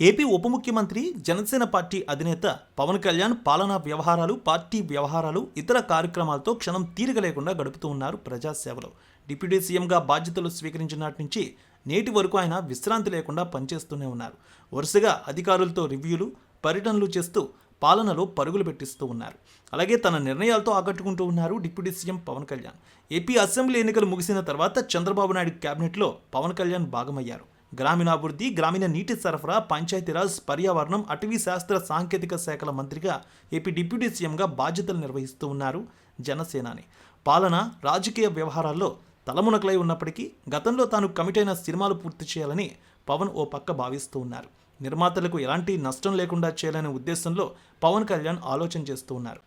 AP ఉప ముఖ్యమంత్రి Janasena party అధినేత పవన్ కళ్యాణ్ పాలనా వ్యవహారాలు పార్టీ వ్యవహారాలు ఇతర కార్యక్రమాలతో క్షణం తీరిక లేకుండా గడుపుతూ ఉన్నారు ప్రజాసేవలో. డిప్యూటీ సీఎంగా బాధ్యతలు స్వీకరించిన నాటి నుంచి నేటి వరకు ఆయన విశ్రాంతి లేకుండా పనిచేస్తూనే ఉన్నారు. వరుసగా అధికారులతో రివ్యూలు పర్యటనలు చేస్తూ పాలనలో పరుగులు పెట్టిస్తూ ఉన్నారు. అలాగే తన నిర్ణయాలతో ఆకట్టుకుంటూ ఉన్నారు deputy CM Pawan Kalyan. AP assembly ఎన్నికలు ముగిసిన తర్వాత చంద్రబాబు నాయుడు కేబినెట్లో పవన్ కళ్యాణ్ భాగమయ్యారు. గ్రామీణాభివృద్ధి గ్రామీణ నీటి సరఫరా పంచాయతీరాజ్ పర్యావరణం అటవీ శాస్త్ర సాంకేతిక శాఖల మంత్రిగా ఏపీ డిప్యూటీ సీఎంగా బాధ్యతలు నిర్వహిస్తూ ఉన్నారు జనసేనాని. పాలన రాజకీయ వ్యవహారాల్లో తలమునకలై ఉన్నప్పటికీ గతంలో తాను కమిట్ అయిన సినిమాలు పూర్తి చేయాలని పవన్ ఓ పక్క భావిస్తూ ఉన్నారు. నిర్మాతలకు ఎలాంటి నష్టం లేకుండా చేయాలనే ఉద్దేశంలో పవన్ కళ్యాణ్ ఆలోచన చేస్తూ ఉన్నారు.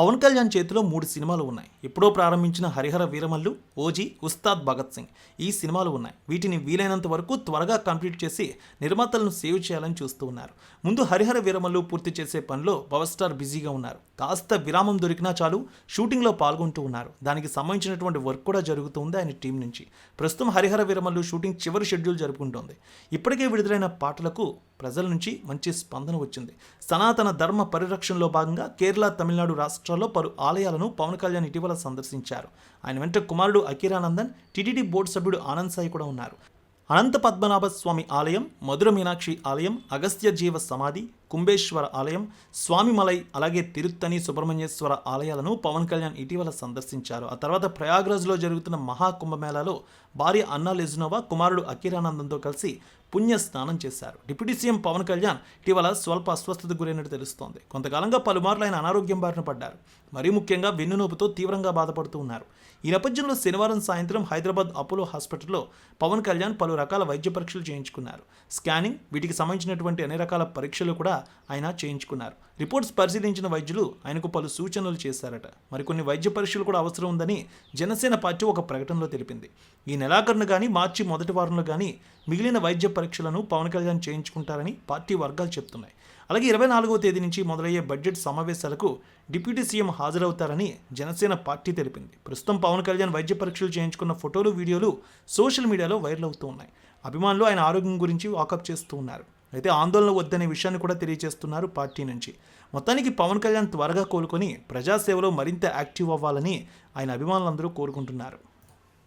పవన్ కళ్యాణ్ చేతిలో మూడు సినిమాలు ఉన్నాయి. ఎప్పుడో ప్రారంభించిన హరిహర వీరమల్లు ఓజీ ఉస్తాద్ భగత్ సింగ్ ఈ సినిమాలు ఉన్నాయి. వీటిని వీలైనంత వరకు త్వరగా కంప్లీట్ చేసి నిర్మాతలను సేవ్ చేయాలని చూస్తూ ఉన్నారు. ముందు హరిహర వీరమల్లు పూర్తి చేసే పనిలో పవర్ స్టార్ బిజీగా ఉన్నారు. కాస్త విరామం దొరికినా చాలు షూటింగ్లో పాల్గొంటూ ఉన్నారు. దానికి సంబంధించినటువంటి వర్క్ కూడా జరుగుతుంది ఆయన టీం నుంచి. ప్రస్తుతం హరిహర వీరమల్లు షూటింగ్ చివరి షెడ్యూల్ జరుపుకుంటోంది. ఇప్పటికే విడుదలైన పాటలకు ప్రజల నుంచి మంచి స్పందన వచ్చింది. సనాతన ధర్మ పరిరక్షణలో భాగంగా కేరళ తమిళనాడు రాష్ట్రాల్లో పలు ఆలయాలను పవన్ కళ్యాణ్ ఇటీవల సందర్శించారు. ఆయన వెంట కుమారుడు అకిరానందన్ టీటీడీ బోర్డు సభ్యుడు ఆనంద్ సాయి కూడా ఉన్నారు. అనంత పద్మనాభ స్వామి ఆలయం మధుర మీనాక్షి ఆలయం అగస్త్య జీవ సమాధి కుంభేశ్వర ఆలయం స్వామిమలై అలాగే తిరుత్తని సుబ్రహ్మణ్యేశ్వర ఆలయాలను పవన్ కళ్యాణ్ ఇటీవల సందర్శించారు. ఆ తర్వాత ప్రయాగ్రాజ్లో జరుగుతున్న మహాకుంభమేళాలో భార్య అన్నా లెజ్నోవా కుమారుడు అఖిరానందంతో కలిసి పుణ్య స్నానం చేశారు. డిప్యూటీ సీఎం పవన్ కళ్యాణ్ ఇటీవల స్వల్ప అస్వస్థత గురైనట్టు తెలుస్తోంది. కొంతకాలంగా పలుమార్లు ఆయన అనారోగ్యం బారిన పడ్డారు. మరీ ముఖ్యంగా వెన్నునొప్పితో తీవ్రంగా బాధపడుతూ ఉన్నారు. ఈ నేపథ్యంలో శనివారం సాయంత్రం హైదరాబాద్ అపోలో హాస్పిటల్లో పవన్ కళ్యాణ్ పలు రకాల వైద్య పరీక్షలు చేయించుకున్నారు. స్కానింగ్ వీటికి సంబంధించినటువంటి అన్ని రకాల పరీక్షలు కూడా ఆయన చేయించుకున్నారు. రిపోర్ట్స్ పరిశీలించిన వైద్యులు ఆయనకు పలు సూచనలు చేశారట. మరికొన్ని వైద్య పరీక్షలు కూడా అవసరం ఉందని జనసేన పార్టీ ఒక ప్రకటనలో తెలిపింది. ఈ నెలాఖరును కానీ మార్చి మొదటి వారంలో కానీ మిగిలిన వైద్య పరీక్షలను పవన్ కళ్యాణ్ చేయించుకుంటారని పార్టీ వర్గాలు చెప్తున్నాయి. అలాగే ఇరవై నాలుగవ తేదీ నుంచి మొదలయ్యే బడ్జెట్ సమావేశాలకు డిప్యూటీ సీఎం హాజరవుతారని జనసేన పార్టీ తెలిపింది. ప్రస్తుతం పవన్ కళ్యాణ్ వైద్య పరీక్షలు చేయించుకున్న ఫోటోలు వీడియోలు సోషల్ మీడియాలో వైరల్ అవుతూ ఉన్నాయి. అభిమానులు ఆయన ఆరోగ్యం గురించి వాకప్ చేస్తూ ఉన్నారు. అయితే ఆందోళన వద్దనే విషయాన్ని కూడా తెలియజేస్తున్నారు పార్టీ నుంచి. మొత్తానికి పవన్ కళ్యాణ్ త్వరగా కోలుకొని ప్రజాసేవలో మరింత యాక్టివ్ అవ్వాలని ఆయన అభిమానులందరూ కోరుకుంటున్నారు.